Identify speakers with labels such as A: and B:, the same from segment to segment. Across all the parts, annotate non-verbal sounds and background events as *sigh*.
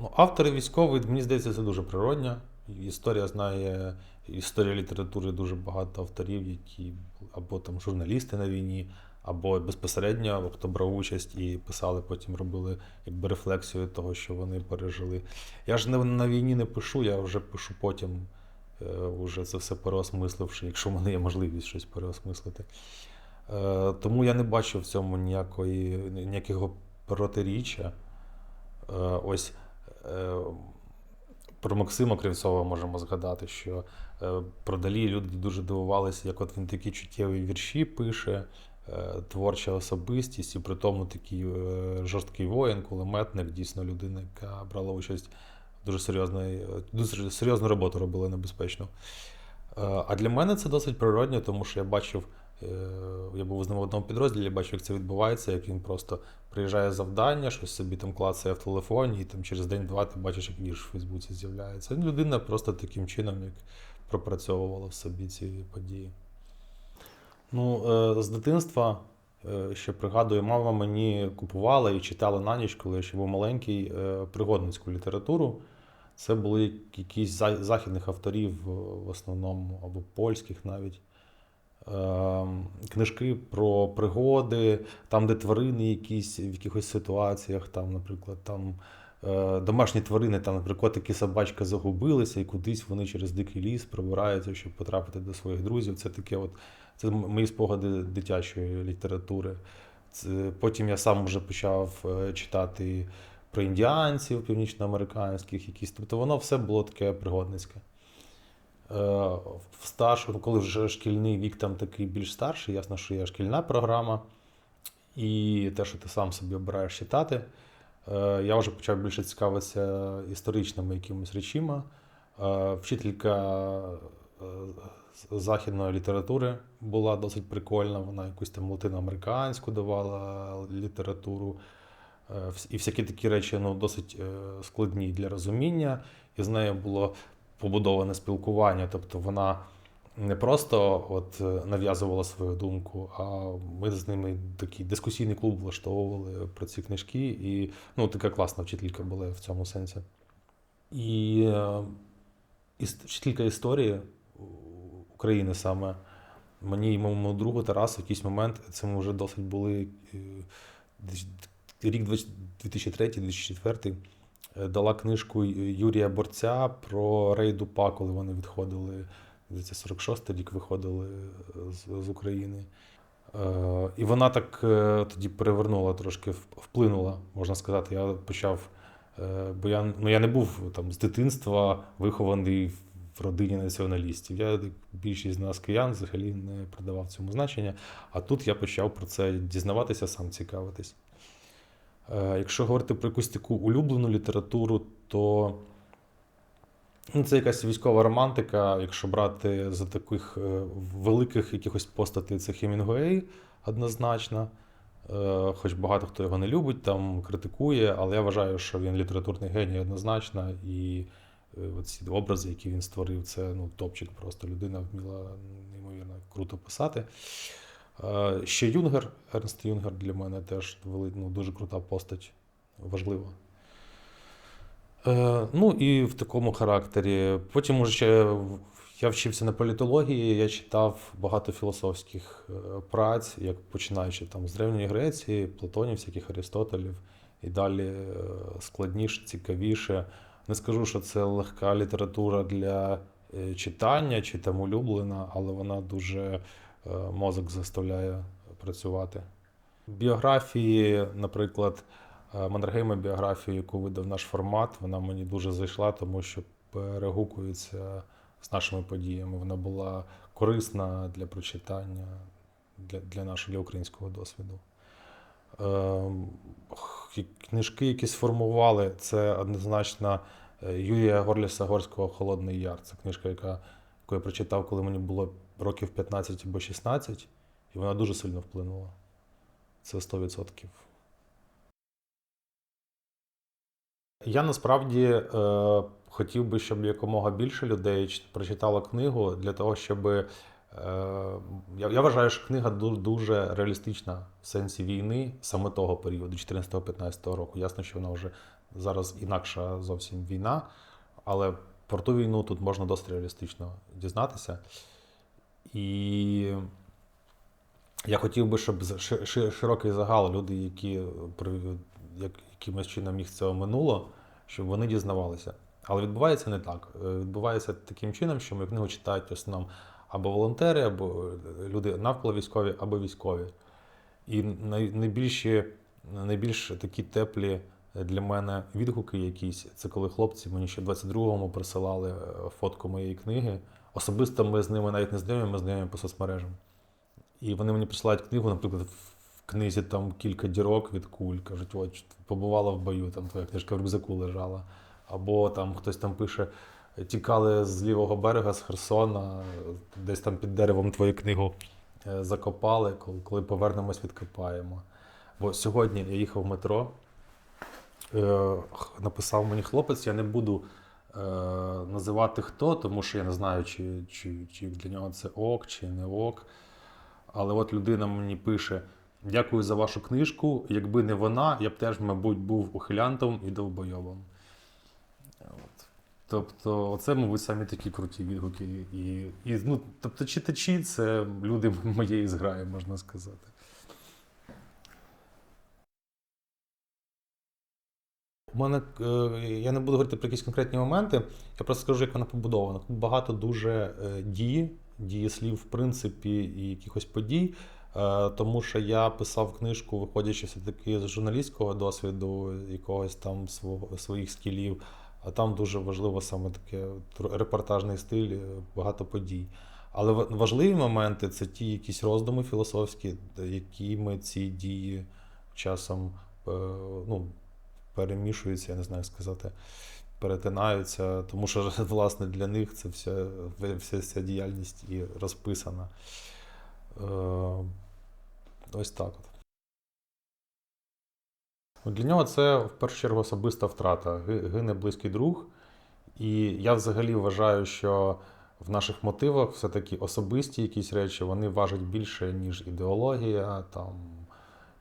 A: Ну, автори військові, мені здається, це дуже природньо. Історія знає, історія літератури дуже багато авторів, які або там журналісти на війні, або безпосередньо хто брав участь і писали, потім робили якби рефлексію того, що вони пережили. Я ж не на війні не пишу, я вже пишу потім, е, уже це все переосмисливши, якщо в мене є можливість щось переосмислити. Е, Тому я не бачу в цьому ніякої, ніякого протиріччя. Е, Ось про Максима Кривцова можемо згадати, що е, про Далі люди дуже дивувалися, як от він такі чуттєві вірші пише, е, творча особистість, і при тому такий е, жорсткий воїн, кулеметник, дійсно людина, яка брала участь в дуже серйозної, дуже серйозну роботу робила небезпечну. Е, А для мене це досить природньо, тому що я бачив, е, я був з ним в одному підрозділі, бачив, як це відбувається, як він просто приїжджає завдання, щось собі там клацає в телефоні, і там через день-два ти бачиш, як вірш в Фейсбуці з'являється. Людина просто таким чином, як пропрацьовувала в собі ці події. Ну, е, з дитинства, е, ще пригадую, мама мені купувала і читала на ніч, коли я ще був маленький, е, пригодницьку літературу. Це були якісь за- західних авторів, е, в основному, або польських навіть. Ем, Книжки про пригоди, там, де тварини якісь в якихось ситуаціях, там, наприклад, там е, домашні тварини, там, наприклад, котики, собачка загубилися, і кудись вони через дикий ліс пробираються, щоб потрапити до своїх друзів. Це таке, от це мої спогади дитячої літератури. Це, потім я сам вже почав е, читати про індіанців північноамериканських, якісь. Тобто воно все було таке пригодницьке. Е, В старшому, коли вже шкільний вік там такий більш старший, ясно, що є шкільна програма, і те, що ти сам собі обираєш читати. Е, Я вже почав більше цікавитися історичними якимись речима. Е, Вчителька західної літератури була досить прикольна. Вона якусь там латиноамериканську давала літературу. І всякі такі речі ну, досить складні для розуміння. І з нею було побудоване спілкування. Тобто вона не просто от е, нав'язувала свою думку, а ми з ними такий дискусійний клуб влаштовували про ці книжки. І ну, така класна вчителька була в цьому сенсі. І е, вчителька історії України саме. Мені і моєму другу Тарасу в якийсь момент, це ми вже досить були е, рік 2003-2004, е, дала книжку Юрія Борця про рейд УПА, коли вони відходили. Здається, 46-й рік виходили з, з України. Е, і вона так е, тоді перевернула трошки, вплинула, можна сказати. Я почав. е, бо я, ну, я не був там з дитинства вихований в родині націоналістів. Я, більшість з нас киян, взагалі не придавав цьому значення. А тут я почав про це дізнаватися, сам цікавитись. Е, Якщо говорити про якусь таку улюблену літературу, то ну, це якась військова романтика. Якщо брати за таких е, великих якихось постатей, це Хемінгуей однозначно. Е, Хоч багато хто його не любить, там критикує, але я вважаю, що він літературний геній однозначно. І ці образи, які він створив, це ну, топчик просто. Людина вміла неймовірно круто писати. Ще Юнгер, Ернст Юнгер для мене теж ну, дуже крута постать, важлива. Е, Ну і в такому характері. Потім уже я вчився на політології, я читав багато філософських е, праць, як починаючи там з Древньої Греції, Платонів, всяких Аристотелів, і далі е, складніше, цікавіше. Не скажу, що це легка література для читання чи там улюблена, але вона дуже мозок заставляє працювати. Біографії, наприклад, е, Маннергейма біографію, яку видав наш формат, вона мені дуже зайшла, тому що перегукується з нашими подіями. Вона була корисна для прочитання для, для нашого для українського досвіду. Ем, Книжки, які сформували, це однозначно е, Юрія Горліса Горського Холодний Яр. Це книжка, яка, яку я прочитав, коли мені було років 15 або 16, і вона дуже сильно вплинула. Це 100%. Я насправді е, хотів би, щоб якомога більше людей прочитало книгу для того, щоб я, я вважаю, що книга ду- дуже реалістична в сенсі війни саме того періоду, 14-15 року. Ясно, що вона вже зараз інакша зовсім війна, але про ту війну тут можна досить реалістично дізнатися. І я хотів би, щоб широкий загал, люди, які якимось чином їх це оминуло, щоб вони дізнавалися. Але відбувається не так. Е, Відбувається таким чином, що мою книгу читають в основному або волонтери, або люди навколо військові, або військові. І найбільші, найбільш такі теплі для мене відгуки якісь, це коли хлопці мені ще в 22-му присилали е, фотку моєї книги. Особисто ми з ними навіть не знайомі, ми знайомі по соцмережам. І вони мені присилають книгу, наприклад, в книзі там кілька дірок від куль. Кажуть, от побувала в бою, там твоя книжка в рюкзаку лежала. Або там хтось там пише: тікали з лівого берега, з Херсона, десь там під деревом твою книгу е, закопали, коли, повернемось, відкопаємо. Бо сьогодні я їхав в метро, е, написав мені хлопець, я не буду називати хто, тому що я не знаю, чи, чи, чи для нього це ок, чи не ок. Але от людина мені пише: дякую за вашу книжку. Якби не вона, я б теж, мабуть, був ухилянтом і довбойовим. От. Тобто, це, мабуть, самі такі круті відгуки. І, і, ну, тобто, читачі це люди моєї зграї, можна сказати. У мене е, я не буду говорити про якісь конкретні моменти, я просто скажу, як вона побудована. Тут багато дуже е, дії, дієслів, в принципі, і якихось подій. Е, Тому що я писав книжку, виходячи все-таки з журналістського досвіду, якогось там своїх скілів. А там дуже важливо саме таке репортажний стиль, багато подій. Але важливі моменти це ті якісь роздуми філософські, якими ці дії часом ну, перемішуються, я не знаю як сказати, перетинаються, тому що *laughs* власне для них це вся, вся ця діяльність і розписана. Е, Ось так. От. Ну, Для нього це в першу чергу особиста втрата. Гине близький друг. І я взагалі вважаю, що в наших мотивах все-таки особисті якісь речі вони важать більше, ніж ідеологія, там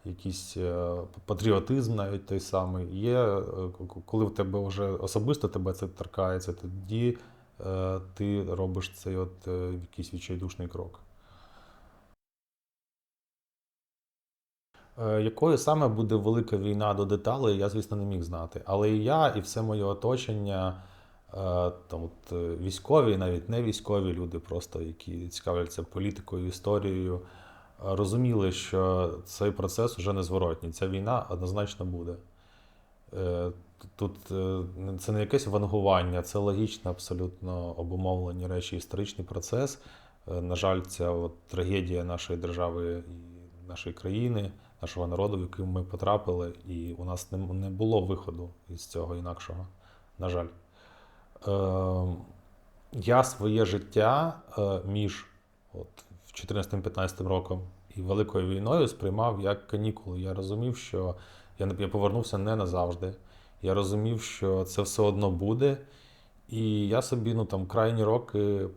A: якийсь е, патріотизм навіть той самий. Є, е, коли в тебе вже особисто тебе це торкається, тоді е, ти робиш цей от якийсь відчайдушний крок. Якою саме буде велика війна до деталей, я, звісно, не міг знати. Але і я, і все моє оточення, там, от, військові, навіть не військові люди, просто які цікавляться політикою, історією, розуміли, що цей процес уже незворотній. Ця війна однозначно буде. Е, Тут е, це не якесь вангування, це логічно, абсолютно обумовлені речі, історичний процес. Е, На жаль, ця от трагедія нашої держави і нашої країни, нашого народу, в який ми потрапили, і у нас не, було виходу із цього інакшого. На жаль. Е, я своє життя між от, 14-15 роком і Великою війною сприймав як канікули. Я розумів, що я, я повернувся не назавжди. Я розумів, що це все одно буде. І я собі, ну там, крайні роки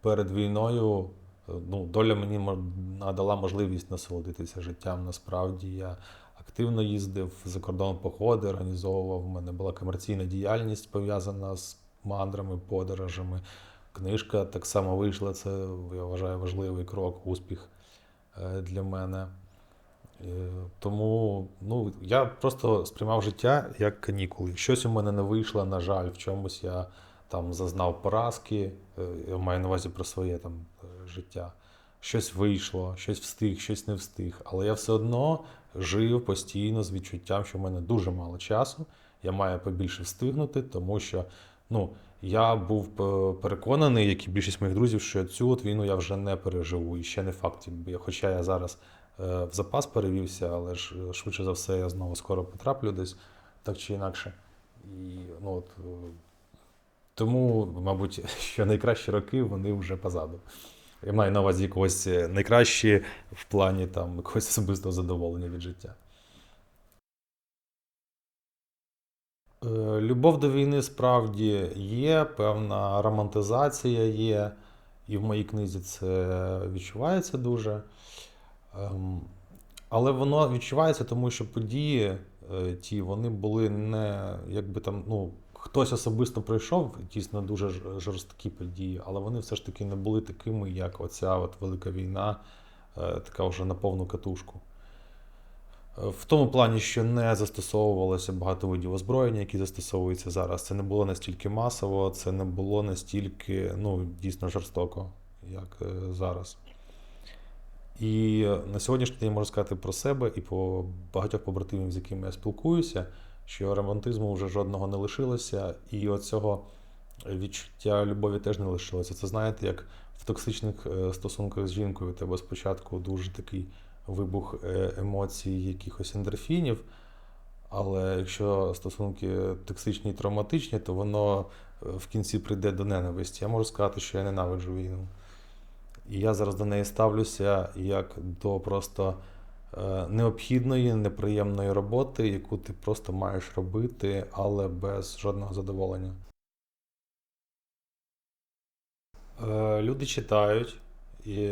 A: перед війною, ну, доля мені надала можливість насолодитися життям. Насправді я активно їздив за кордон походи, організовував. У мене була комерційна діяльність пов'язана з мандрами, подорожами. Книжка так само вийшла. Це я вважаю важливий крок, успіх е, для мене. Е, Тому ну, я просто сприймав життя як канікули. Щось у мене не вийшло, на жаль, в чомусь я там зазнав поразки, е, я маю на увазі про своє там життя. Щось вийшло, щось встиг, щось не встиг. Але я все одно жив постійно з відчуттям, що в мене дуже мало часу. Я маю побільше встигнути, тому що ну, я був е, переконаний, як і більшість моїх друзів, що цю от війну я вже не переживу. І ще не факт. Хоча я зараз е, в запас перевівся, але ж е, швидше за все я знову скоро потраплю десь так чи інакше. І, ну, от, тому, мабуть, *laughs* що найкращі роки вони вже позаду. Я маю на увазі якогось найкращі в плані там якогось особистого задоволення від життя. Любов до війни справді є, певна романтизація є. і в моїй книзі це відчувається дуже. Ем, Але воно відчувається, тому що події е, ті вони були не якби там, ну, хтось особисто пройшов дійсно дуже жорсткі події, але вони все ж таки не були такими, як оця от велика війна, е, така вже на повну катушку. В тому плані, що не застосовувалося багато видів озброєння, які застосовуються зараз. Це не було настільки масово, це не було настільки ну, дійсно жорстоко, як е, зараз. І на сьогоднішній день я можу сказати про себе і по багатьох побратимів, з якими я спілкуюся, що романтизму вже жодного не лишилося, і оцього відчуття любові теж не лишилося. Це знаєте, як в токсичних е, стосунках з жінкою у тебе спочатку дуже такий вибух е, емоцій, якихось ендорфінів. Але якщо стосунки токсичні і травматичні, то воно е, в кінці прийде до ненависті. Я можу сказати, що я ненавиджу війну. І я зараз до неї ставлюся як до просто е, необхідної, неприємної роботи, яку ти просто маєш робити, але без жодного задоволення. Люди читають, і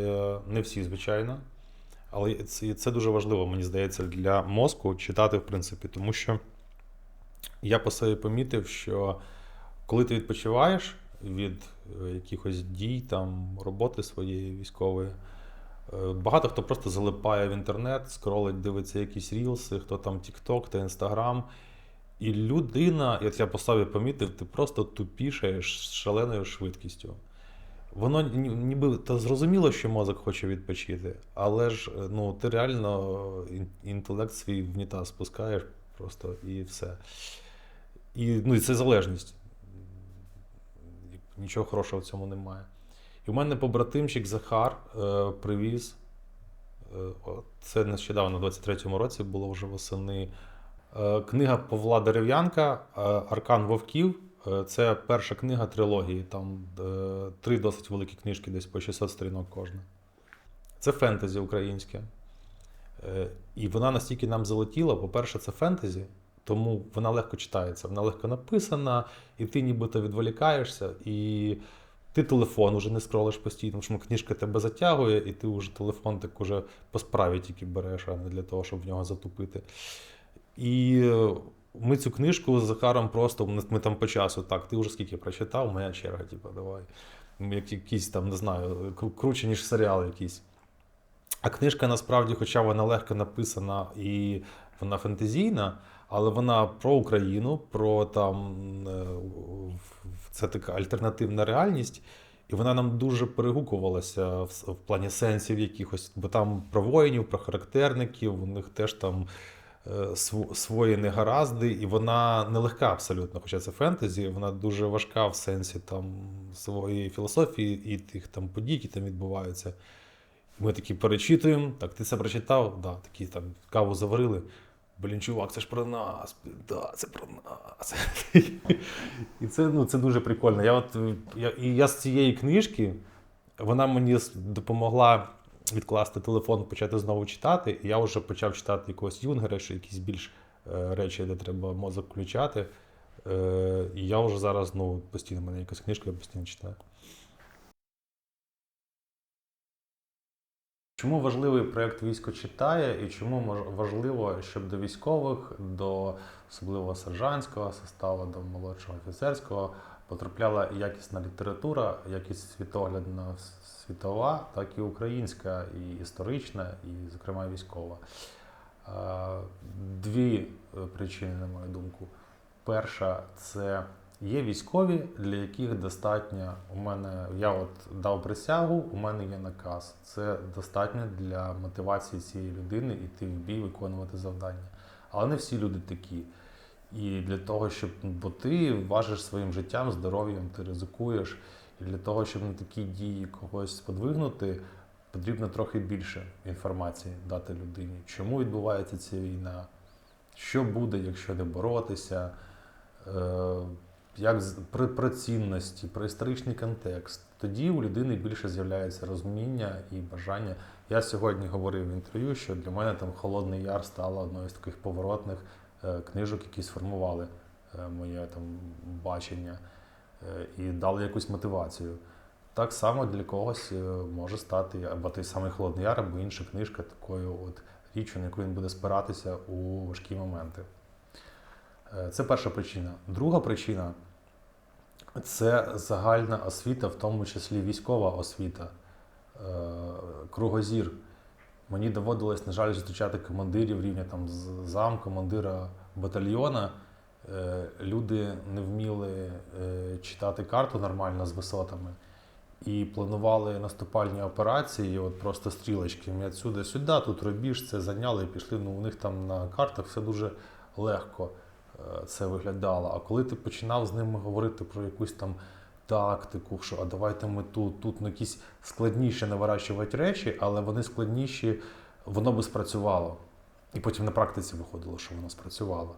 A: не всі, звичайно. Але це, це дуже важливо, мені здається, для мозку читати, в принципі, тому що я по собі помітив, що коли ти відпочиваєш від е, якихось дій, там, роботи своєї військової, е, багато хто просто залипає в інтернет, скролить, дивиться якісь рілси, хто там TikTok та Instagram. І людина, от я по собі помітив, ти просто тупішаєш з шаленою швидкістю. Воно ніби та зрозуміло, що мозок хоче відпочити, але ж е, ну, ти реально інтелект свій в унітаз спускаєш просто і все. І, ну, і це залежність. Нічого хорошого в цьому немає. І в мене побратимчик Захар е, привіз. Е, це нещодавно, в 23-му році було вже восени. Е, книга Павла Дерев'янка е, Аркан Вовків. Е, Це перша книга трилогії. Там е, три досить великі книжки, десь по 600 сторінок кожна. Це фентезі українське. Е, І вона настільки нам залетіла. По-перше, це фентезі, тому вона легко читається, вона легко написана, і ти нібито відволікаєшся, і ти телефон уже не скролиш постійно, тому що книжка тебе затягує, і ти вже телефон так уже по справі тільки береш, а не для того, щоб в нього затупити. І ми цю книжку з Захаром просто ми там по часу, так, ти вже скільки прочитав, моя черга, типу, давай. Як якісь там, не знаю, круче, ніж серіал якийсь. А книжка насправді, хоча вона легко написана і вона фентезійна, але вона про Україну, про там е, це така альтернативна реальність. І вона нам дуже перегукувалася в, плані сенсів якихось, бо там про воїнів, про характерників, у них теж там свої негаразди, і вона нелегка абсолютно, хоча це фентезі, вона дуже важка в сенсі там своєї філософії і тих там подій, які там відбуваються. Ми такі перечитуємо, так, ти це прочитав? Да, такі там каву заварили. Блін, чувак, це ж про нас. Да, це про нас. І це, ну, це дуже прикольно. Я от, е, я, і я з цієї книжки, вона мені допомогла відкласти телефон, почати знову читати. І я вже почав читати якогось юнгера, що якісь більш е, речі, де треба мозок включати. Е, і я вже зараз ну, постійно в мене якась книжка, я постійно читаю. Чому важливий проєкт Військо читає і чому важливо, щоб до військових, до особливо сержантського составу, до молодшого офіцерського потрапляла якісна література, як і світоглядна світова, так і українська, і історична, і, зокрема, військова. Дві е, причини, на мою думку. Перша це є військові, для яких достатньо. У мене я от дав присягу, у мене є наказ. Це достатньо для мотивації цієї людини йти в бій, виконувати завдання. Але не всі люди такі. І для того, щоб бо ти важиш своїм життям, здоров'ям, ти ризикуєш. І для того, щоб на такі дії когось сподвигнути, потрібно трохи більше інформації дати людині. Чому відбувається ця війна? Що буде, якщо не боротися? Е, як з- про, цінності, про історичний контекст. Тоді у людини більше з'являється розуміння і бажання. Я сьогодні говорив в інтерв'ю, що для мене там Холодний Яр стало одною з таких поворотних книжок, які сформували е, моє там бачення е, і дали якусь мотивацію. Так само для когось е, може стати або той самий Холодний Яр, або інша книжка такою от річчю, на яку він буде спиратися у важкі моменти. Е, Це перша причина. Друга причина це загальна освіта, в тому числі військова освіта, е, кругозір. Мені доводилось, на жаль, зустрічати командирів рівня там зам, командира батальйона. Е, Люди не вміли е, читати карту нормально з висотами і планували наступальні операції, от просто стрілочки. Ми отсюди сюди, тут рубіж, це зайняли і пішли. Ну, у них там на картах все дуже легко е, це виглядало. А коли ти починав з ними говорити про якусь там тактику, що а давайте ми тут, тут ну, якісь складніші наворачувати речі, але вони складніші, воно би спрацювало. І потім на практиці виходило, що воно спрацювало.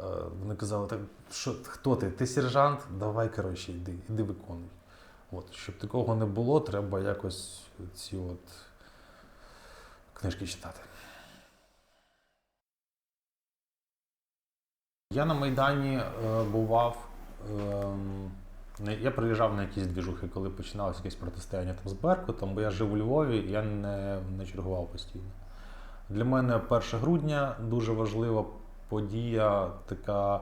A: Е, Вони казали, так що хто ти? Ти сержант? Давай, коротше, йди, іди виконуй. От, щоб такого не було, треба якось ці от книжки читати. Я на Майдані е, бував. не- я приїжджав на якісь двіжухи, коли починалося якесь протистояння там з Беркутом, бо я жив у Львові, я не, не чергував постійно. Для мене 1 грудня дуже важлива подія, така.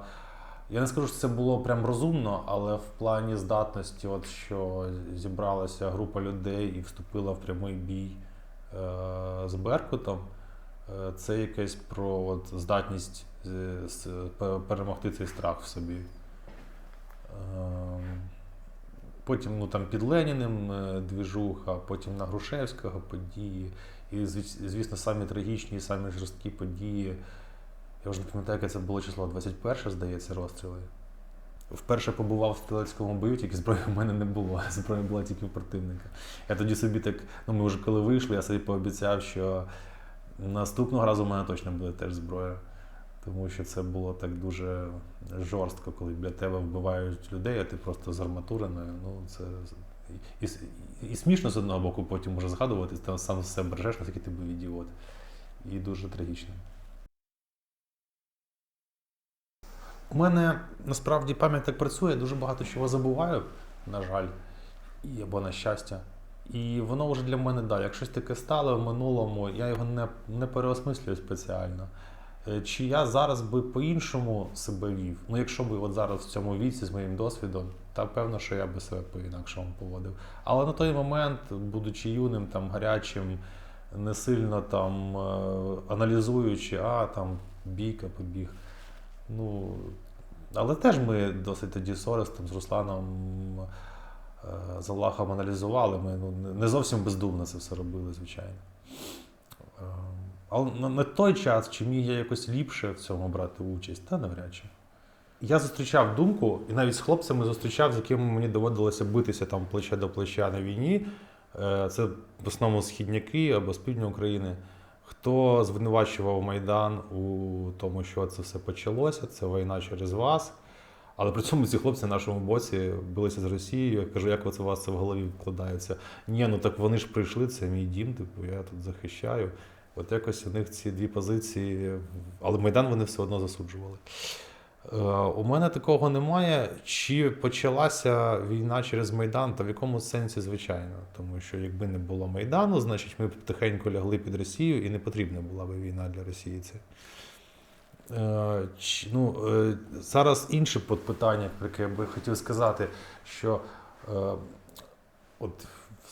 A: Я не скажу, що це було прям розумно, але в плані здатності, от що зібралася група людей і вступила в прямий бій е, з Беркутом, е, це якесь про от, здатність е, перемогти цей страх в собі. Ем, Потім ну, там під Леніним е, двіжуха, потім на Грушевського події. І, звісно, самі трагічні самі жорсткі події. Я вже не пам'ятаю, яке це було число, 21, здається, розстріли. Вперше побував в стрілецькому бою, тільки зброї в мене не було, *laughs* зброя була тільки в противника. Я тоді собі так, ну ми вже коли вийшли, я собі пообіцяв, що наступного разу в мене точно буде теж зброя. Тому що це було так дуже жорстко, коли біля тебе вбивають людей, а ти просто з арматуриною. Ну, це і, і, смішно з одного боку, потім може згадувати, ти сам себе бережеш, наскільки ти був ідіот. І дуже трагічно. У мене насправді пам'ять так працює, я дуже багато чого забуваю, на жаль, або на щастя. І воно вже для мене да, як щось таке стало в минулому, я його не, не переосмислюю спеціально. Е, Чи я зараз би по-іншому себе вів? Ну, якщо би от зараз в цьому віці з моїм досвідом, та певно, що я би себе по-інакшому поводив. Але на той момент, будучи юним, там гарячим, не сильно там е, аналізуючи, а там бійка побіг. Ну, але теж ми досить тоді з Орестом, з Русланом е, з Аллахом аналізували. Ми ну, не зовсім бездумно це все робили, звичайно. Але на, той час, чи міг я якось ліпше в цьому брати участь, та навряд чи. Я зустрічав думку, і навіть з хлопцями зустрічав, з якими мені доводилося битися там плече до плеча на війні. Е, Це в основному східняки або з півдня України. Хто звинувачував Майдан у тому, що це все почалося, це війна через вас. Але при цьому ці хлопці на нашому боці билися з Росією. Я кажу, як оце у вас це в голові вкладається? Ні, ну так вони ж прийшли, це мій дім, типу, я тут захищаю. От якось у них ці дві позиції, але Майдан вони все одно засуджували. Е, У мене такого немає. Чи почалася війна через Майдан, та в якому сенсі, звичайно. Тому що якби не було Майдану, значить ми б тихенько лягли під Росію і не потрібна була б війна для Росії. Це. Е, Ну, е, зараз інше питання, про яке я би хотів сказати, що от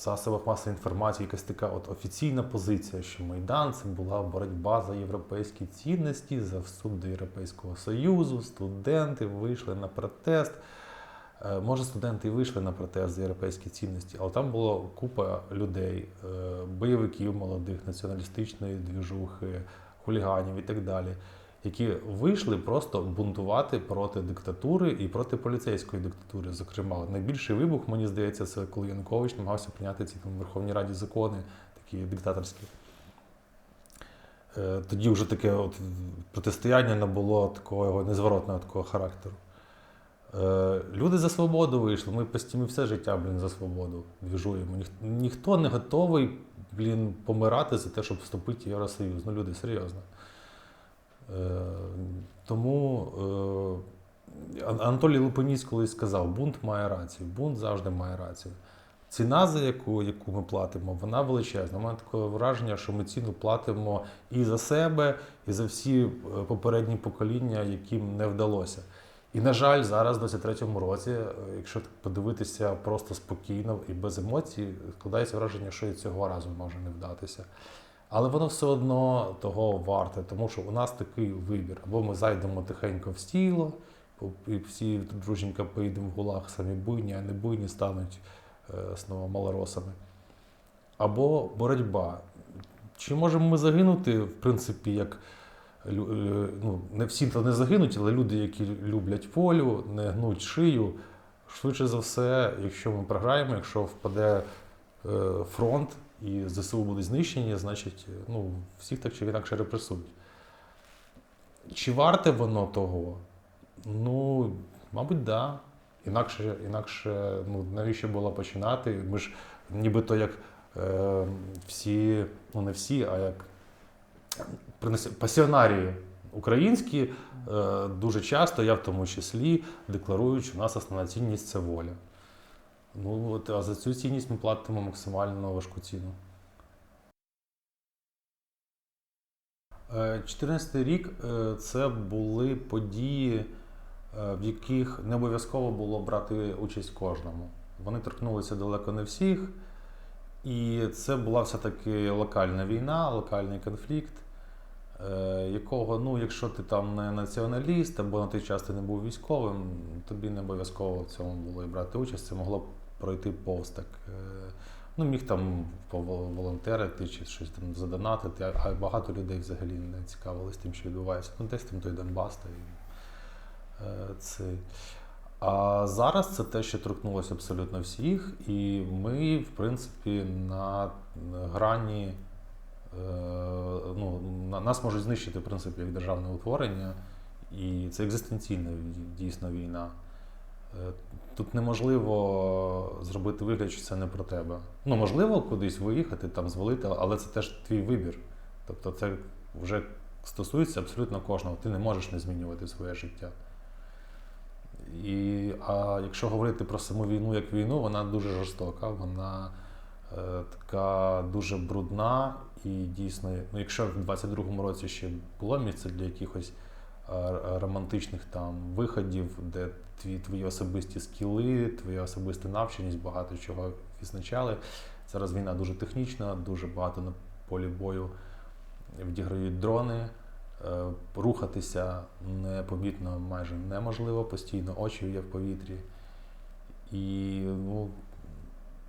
A: засобах масової інформації якась така от офіційна позиція, що Майдан це була боротьба за європейські цінності, за вступ до Європейського Союзу, студенти вийшли на протест. Е, Може, студенти і вийшли на протест за європейські цінності, але там була купа людей, е, бойовиків молодих, націоналістичної двіжухи, хуліганів і так далі, які вийшли просто бунтувати проти диктатури і проти поліцейської диктатури. Зокрема, найбільший вибух, мені здається, це коли Янукович намагався прийняти ці там в Верховній Раді закони, такі диктаторські. Е, Тоді вже таке от протистояння набуло такого незворотного такого характеру. Е, Люди за свободу вийшли. Ми постійно все життя, блін, за свободу двіжуємо. Ніх, ніхто не готовий, блін, помирати за те, щоб вступити в Євросоюз. Ну, люди, серйозно. Е, тому е, Ан- Анатолій Лупоніць колись сказав: бунт має рацію, бунт завжди має рацію. ціна, за яку, яку ми платимо, вона величезна. У мене таке враження, що ми ціну платимо і за себе, і за всі е, попередні покоління, яким не вдалося. І, на жаль, зараз, в 23-му році, якщо подивитися просто спокійно і без емоцій, складається враження, що і цього разу може не вдатися. Але воно все одно того варте, тому що у нас такий вибір. Або ми зайдемо тихенько в стіло, і всі друженько поїдемо в гулах самі буйні, а не буйні стануть е, знову малоросами. Або боротьба. Чи можемо ми загинути, в принципі, як е, ну, не всі то не загинуть, але люди, які люблять волю, не гнуть шию. Швидше за все, якщо ми програємо, якщо впаде е, фронт і ЗСУ будуть знищені, значить ну, всіх так чи інакше репресують. Чи варте воно того? Ну, мабуть, так. Да. Інакше, інакше ну, навіщо було починати? Ми ж нібито як е, всі, ну не всі, а як пасіонарії українські е, дуже часто, я в тому числі, декларують, що у нас основна цінність це воля. Ну, от, а за цю цінність ми платимо максимально важку ціну. Е, 14 рік е, це були події, е, в яких не обов'язково було брати участь кожному. Вони торкнулися далеко не всіх. І це була все-таки локальна війна, локальний конфлікт, е, якого, ну, якщо ти там не націоналіст або на той час ти не був військовим, тобі не обов'язково в цьому було і брати участь, це могло пройти повз так. е, Ну, міг там поволонтерити чи щось там задонатити, а- багато людей взагалі не цікавились тим, що відбувається. Ну, десь там той Донбас, та й е, цей. А зараз це те, що торкнулося абсолютно всіх, і ми, в принципі, на грані е, ну, на- нас можуть знищити, в принципі, як державне утворення, і це екзистенційна дійсно війна. Е, Тут неможливо зробити вигляд, що це не про тебе. Ну, можливо, кудись виїхати, там звалити, але це теж твій вибір. Тобто це вже стосується абсолютно кожного. Ти не можеш не змінювати своє життя. І, а якщо говорити про саму війну як війну, вона дуже жорстока, вона е, така дуже брудна і дійсно, ну, якщо в 22-му році ще було місце для якихось романтичних там виходів, де тві, твої особисті скіли, твоя особиста навченість, багато чого відзначали. Зараз війна дуже технічна, дуже багато на полі бою відіграють дрони. Е, Рухатися непомітно майже неможливо, постійно очі є в повітрі. І ну,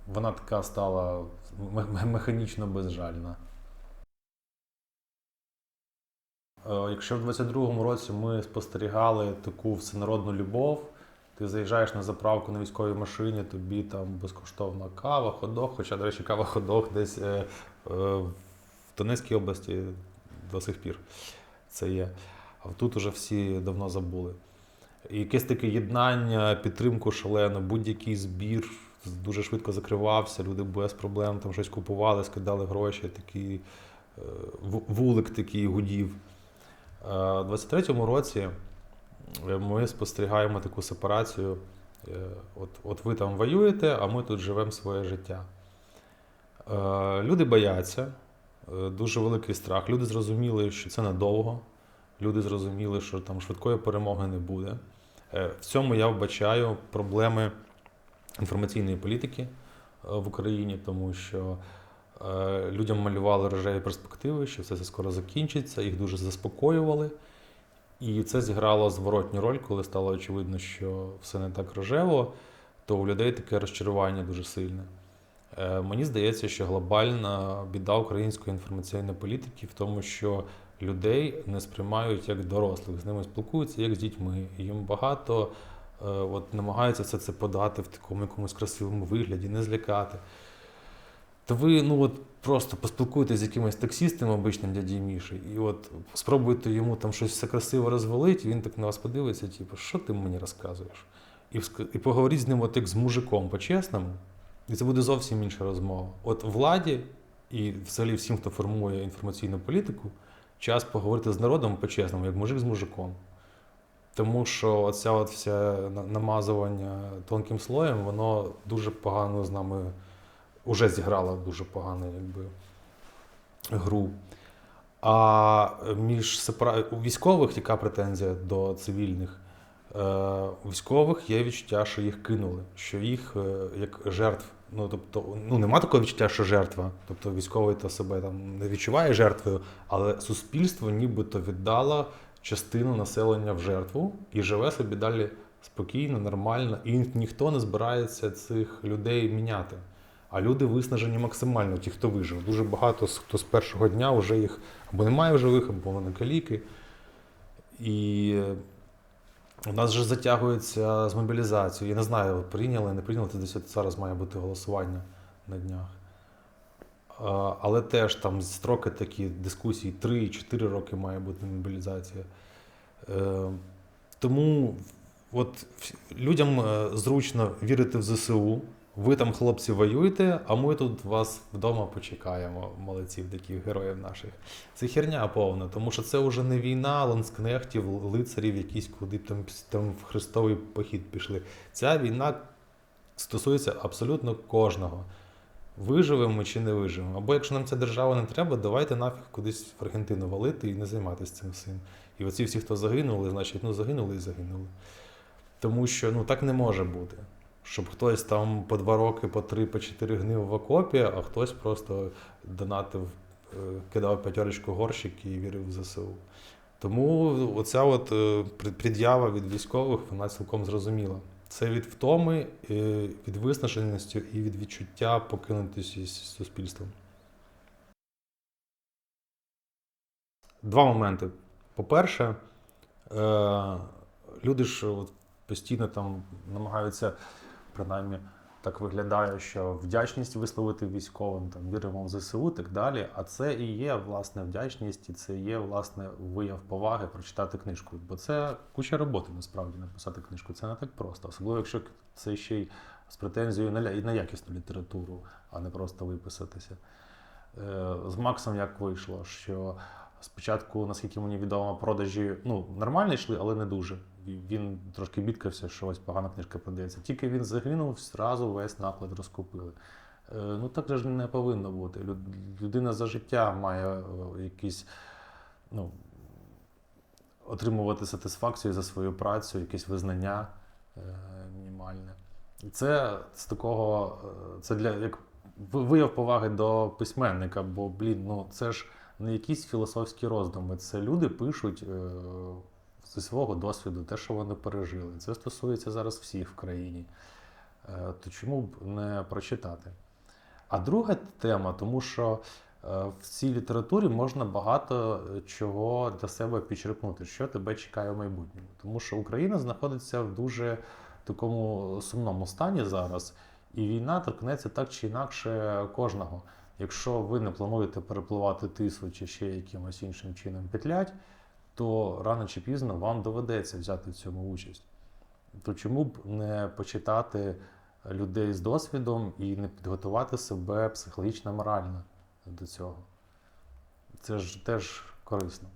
A: вона така стала механічно безжальна. Е, Якщо в 22-му році ми спостерігали таку всенародну любов, ти заїжджаєш на заправку на військовій машині, тобі там безкоштовна кава, ходок, хоча, до речі, кава ходок десь е, е, в Донецькій області до сих пір це є. А тут уже всі давно забули. І якесь таке єднання, підтримку шалену, будь-який збір дуже швидко закривався, люди без проблем там щось купували, скидали гроші, такий е, вулик такий гудів. Е, У 23-му році е, ми спостерігаємо таку сепарацію. Е, От, от ви там воюєте, а ми тут живемо своє життя. Е, Люди бояться, е, дуже великий страх. Люди зрозуміли, що це надовго. Люди зрозуміли, що там швидкої перемоги не буде. Е, В цьому я вбачаю проблеми інформаційної політики е, в Україні, тому що е, людям малювали рожеві перспективи, що це все скоро закінчиться, їх дуже заспокоювали. І це зіграло зворотню роль, коли стало очевидно, що все не так рожево, то у людей таке розчарування дуже сильне. Е, Мені здається, що глобальна біда української інформаційної політики в тому, що людей не сприймають як дорослих, з ними спілкуються як з дітьми. Їм багато е, от, намагаються все це подати в такому якомусь красивому вигляді, не злякати. Та ви ну от просто поспілкуйтесь з якимось таксістом обичним дяді Міші, і от спробуйте йому там щось все красиво розвалити, і він так на вас подивиться, типу, що ти мені розказуєш? І, і поговоріть з ним от як з мужиком по-чесному, і це буде зовсім інша розмова. От владі і взагалі всім, хто формує інформаційну політику, час поговорити з народом по-чесному, як мужик з мужиком. Тому що оця от вся намазування тонким слоєм, воно дуже погано з нами вже зіграла дуже погану якби, гру. А між сепара... у військових яка претензія до цивільних? Е, у військових є відчуття, що їх кинули, що їх е, як жертв. Ну, тобто, ну нема такого відчуття, що жертва. Тобто військовий то себе там не відчуває жертвою, але суспільство нібито віддало частину населення в жертву і живе собі далі спокійно, нормально, і ніхто не збирається цих людей міняти. А люди виснажені максимально, ті, хто вижив. Дуже багато хто з першого дня вже їх або немає в живих, або вони каліки. І у нас вже затягується з мобілізацією. Я не знаю, прийняли, не прийняли, це десь зараз має бути голосування на днях. Але теж там строки такі дискусії 3-4 роки має бути мобілізація. Е, Тому от людям е, зручно вірити в ЗСУ. Ви там, хлопці, воюєте, а ми тут вас вдома почекаємо, молодців, таких героїв наших. Це херня повна, тому що це вже не війна ланскнехтів, лицарів, якісь куди там, там в хрестовий похід пішли. Ця війна стосується абсолютно кожного. Виживемо чи не виживемо. Або якщо нам ця держава не треба, давайте нафіг кудись в Аргентину валити і не займатися цим всім. І оці всі, хто загинули, значить, ну загинули і загинули. Тому що ну так не може бути. Щоб хтось там по два роки, по три, по чотири гнив в окопі, а хтось просто донатив, е, кидав п'ятерочку горщик і вірив в ЗСУ. Тому оця от е, пред'ява від військових, вона цілком зрозуміла. Це від втоми, е, від виснаженості і від відчуття покинутості з суспільством. Два моменти. По-перше, люди ж постійно там намагаються, принаймні, так виглядає, що вдячність висловити військовим, там віримо в ЗСУ так далі. А це і є власне вдячність, і це є власне вияв поваги прочитати книжку. Бо це куча роботи насправді написати книжку. Це не так просто, особливо якщо це ще й з претензією на, ля- на якісну літературу, а не просто виписатися. Е, З Максом як вийшло, що спочатку, наскільки мені відомо, продажі ну, нормально йшли, але не дуже. Він трошки бідкався, що ось погана книжка продається. Тільки він загинув, зразу весь наклад розкупили. Е, Ну так же ж не повинно бути. Людина за життя має е, якісь, ну, отримувати сатисфакцію за свою працю, якесь визнання е, мінімальне. Це з такого, це для як вияв поваги до письменника, бо, блін, ну це ж не якісь філософські роздуми. Це люди пишуть е, зі свого досвіду, те, що вони пережили. Це стосується зараз всіх в країні. Е, то чому б не прочитати? А друга тема, тому що е, в цій літературі можна багато чого для себе підчерпнути, що тебе чекає в майбутньому. Тому що Україна знаходиться в дуже такому сумному стані зараз, і війна торкнеться так чи інакше кожного. Якщо ви не плануєте перепливати тису чи ще якимось іншим чином петлять, то рано чи пізно вам доведеться взяти в цьому участь. То чому б не почитати людей з досвідом і не підготувати себе психологічно морально до цього? Це ж теж корисно.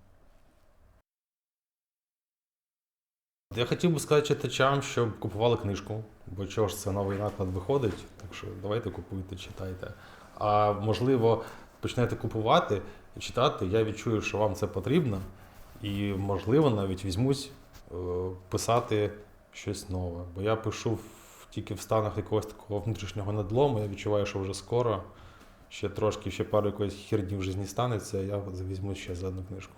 A: Я хотів би сказати читачам, щоб купували книжку, бо чого ж це новий наклад виходить, так що давайте купуйте, читайте. А можливо, почнете купувати і читати, я відчую, що вам це потрібно, і можливо навіть візьмусь е, писати щось нове. Бо я пишу тільки в станах якогось такого внутрішнього надлому, я відчуваю, що вже скоро, ще трошки, ще пару якоїсь херні в житті станеться, я візьму ще за одну книжку.